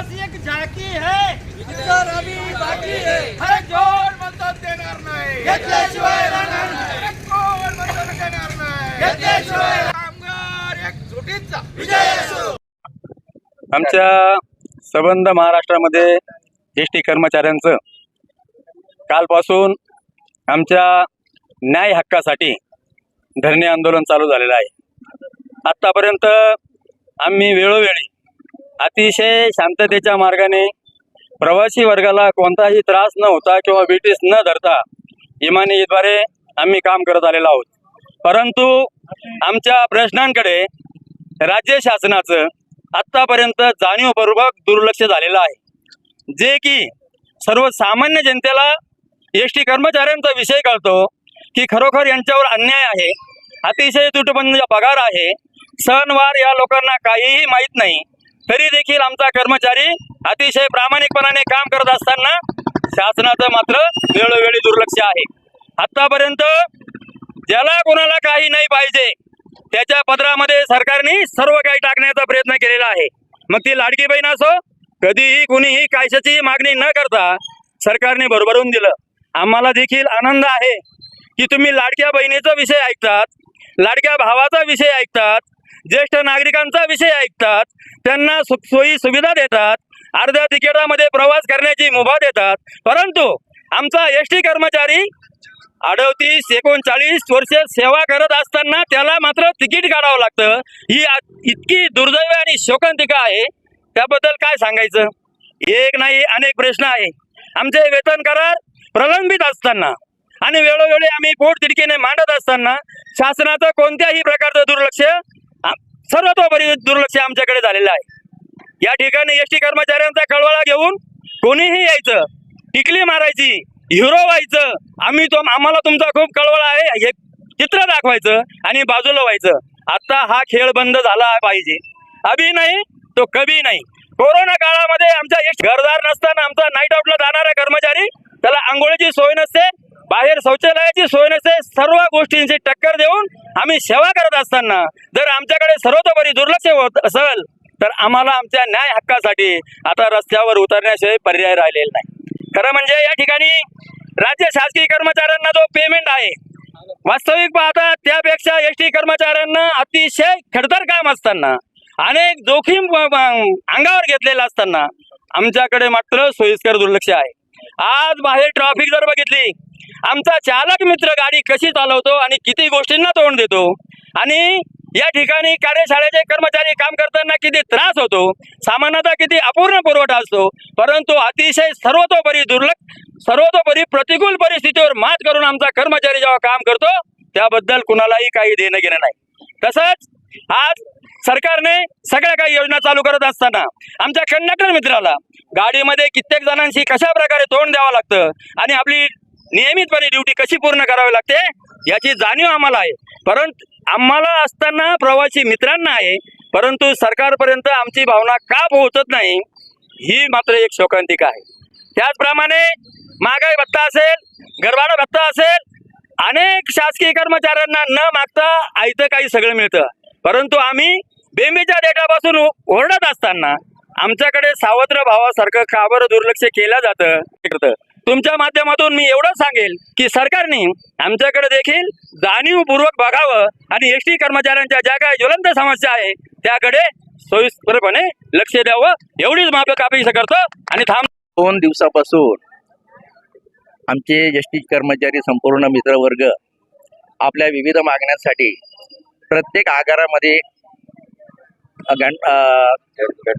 बस एक झाकी है। भी बाकी है। हर जोर मदत देणार नाही घेतल्याशिवाय राहणार नाही कोण मदत देणार नाही घेतल्याशिवाय कामगार एकजुटीचा विजय असो आमच्या संबंध महाराष्ट्रामध्ये एस टी कर्मचाऱ्यांचं कालपासून आमच्या न्याय हक्कासाठी धरणे आंदोलन चालू झालेलं आहे. आत्तापर्यंत आम्ही वेळोवेळी अतिशय शांततेच्या मार्गाने प्रवासी वर्गाला कोणताही त्रास न होता किंवा ब्रिटिश न धरता इमानीद्वारे आम्ही काम करत आलेलो आहोत. परंतु आमच्या प्रश्नांकडे राज्य शासनाचं आत्तापर्यंत जाणीवपूर्वक दुर्लक्ष झालेलं आहे. जे की सर्वसामान्य जनतेला एस टी कर्मचाऱ्यांचा विषय कळतो की खरोखर यांच्यावर अन्याय आहे अतिशय तुटबंद पगार आहे सणवार या लोकांना काहीही माहीत नाही तरी देखील आमचा कर्मचारी अतिशय प्रामाणिकपणाने काम करत असताना शासनाचं मात्र वेळोवेळी दुर्लक्ष आहे. आत्तापर्यंत ज्याला कोणाला काही नाही पाहिजे त्याच्या पदरामध्ये सरकारने सर्व काही टाकण्याचा प्रयत्न केलेला आहे. मग ती लाडकी बहीण असो कधीही कुणीही कायशाची मागणी न करता सरकारने भरभरून दिलं. आम्हाला देखील आनंद आहे की तुम्ही लाडक्या बहिणीचा विषय ऐकतात लाडक्या भावाचा विषय ऐकतात ज्येष्ठ नागरिकांचा विषय ऐकतात त्यांना सोयी सुविधा देतात अर्ध्या तिकिटामध्ये प्रवास करण्याची मुभा देतात. परंतु आमचा एस टी कर्मचारी अडतीस एकोणचाळीस वर्ष सेवा करत असताना त्याला मात्र तिकीट काढावं लागतं. ही इतकी दुर्दैव आणि शोकांतिका आहे. त्याबद्दल काय सांगायचं? एक नाही अनेक प्रश्न आहे. आमचे वेतन करार प्रलंबित असताना आणि वेळोवेळी आम्ही पोट तिडकीने मांडत असताना शासनाचं कोणत्याही प्रकारचं दुर्लक्ष सर्वतोपरी दुर्लक्ष आमच्याकडे झालेलं आहे. या ठिकाणी एस टी कर्मचाऱ्यांचा कळवळा घेऊन कोणीही यायचं टिकली मारायची हिरो व्हायचं आम्ही तो आम्हाला तुमचा खूप कळवळा आहे हे चित्र दाखवायचं आणि बाजूला व्हायचं. आता हा खेळ बंद झाला पाहिजे. अभि नाही तो कभी नाही. कोरोना काळामध्ये आमच्या एक घरदार नसताना आमचा नाईट आउटला जाणारा कर्मचारी त्याला आंघोळीची सोय नसते बाहेर शौचालयाची सोय नसते सर्व गोष्टींची टक्कर आम्ही सेवा करत असताना जर आमच्याकडे सर्वतोपरी दुर्लक्ष होत असेल तर आम्हाला आमच्या न्याय हक्कासाठी आता रस्त्यावर उतरण्याशिवाय पर्याय राहिलेला नाही. खरं म्हणजे या ठिकाणी राज्य शासकीय कर्मचाऱ्यांना जो पेमेंट आहे वास्तविक पाहता त्यापेक्षा एस टी कर्मचाऱ्यांना अतिशय खडतर काम असताना अनेक जोखीम अंगावर घेतलेलं असताना आमच्याकडे मात्र सोयीस्कर दुर्लक्ष आहे. आज बाहेर ट्रॅफिक जर बघितली आमचा चालक मित्र गाडी कशी चालवतो आणि किती गोष्टींना तोंड देतो? आणि या ठिकाणी कार्यशाळेचे कर्मचारी काम करताना किती त्रास होतो? सामानाचा किती अपूर्ण पुरवठा असतो? परंतु अतिशय सर्वतोपरी दुर्लक्ष सर्वतोपरी प्रतिकूल परिस्थितीवर मात करून आमचा कर्मचारी जेव्हा काम करतो त्याबद्दल कुणालाही काही देणं घेणं नाही. तसंच आज सरकारने सगळ्या काही योजना चालू करत असताना आमच्या कंडक्टर मित्राला गाडीमध्ये कित्येक जणांशी कशा प्रकारे तोंड द्यावं लागतं आणि आपली नियमितपणे ड्युटी कशी पूर्ण करावी लागते याची जाणीव आम्हाला आहे. परंतु आम्हाला असताना प्रवासी मित्रांना आहे परंतु सरकारपर्यंत आमची भावना का पोहोचत नाही ही मात्र एक शोकांतिका आहे. त्याचप्रमाणे महागाई भत्ता असेल गरवाडा भत्ता असेल अनेक शासकीय कर्मचाऱ्यांना न मागता आयतं काही सगळं मिळतं. परंतु आम्ही बेंबीच्या डेटापासून ओरडत असताना आमच्याकडे सावत्र भावासारखं का बरं दुर्लक्ष केलं जातं? तुमच्या माध्यमातून मी एवढं सांगेल की सरकारने आमच्याकडे देखील जाणीवपूर्वक बघावं आणि एस टी कर्मचाऱ्यांच्या ज्या काही ज्वलंत समस्या आहे त्याकडे सोयीस्करपणे लक्ष द्यावं. एवढीच माफक अपेक्षा करतो आणि थांब. दोन दिवसापासून आमचे एस टी कर्मचारी संपूर्ण मित्रवर्ग आपल्या विविध मागण्यांसाठी प्रत्येक आगारामध्ये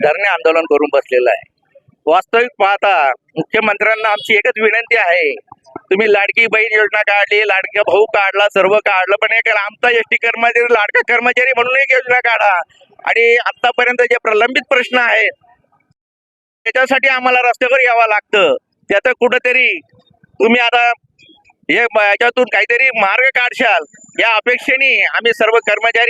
धरणे आंदोलन करून बसलेलं आहे. वास्तविक पाहता मुख्यमंत्र्यांना आमची एकच विनंती आहे. तुम्ही लाडकी बहीण योजना काढली लाडका भाऊ काढला सर्व काढलं पण एक आमचा एस टी कर्मचारी लाडका कर्मचारी म्हणून एक योजना काढा. आणि आतापर्यंत जे प्रलंबित प्रश्न आहेत त्याच्यासाठी आम्हाला रस्त्यावर यावं लागतं. त्याचं कुठंतरी तुम्ही आता हे याच्यातून काहीतरी मार्ग काढशाल या अपेक्षेने आम्ही सर्व कर्मचारी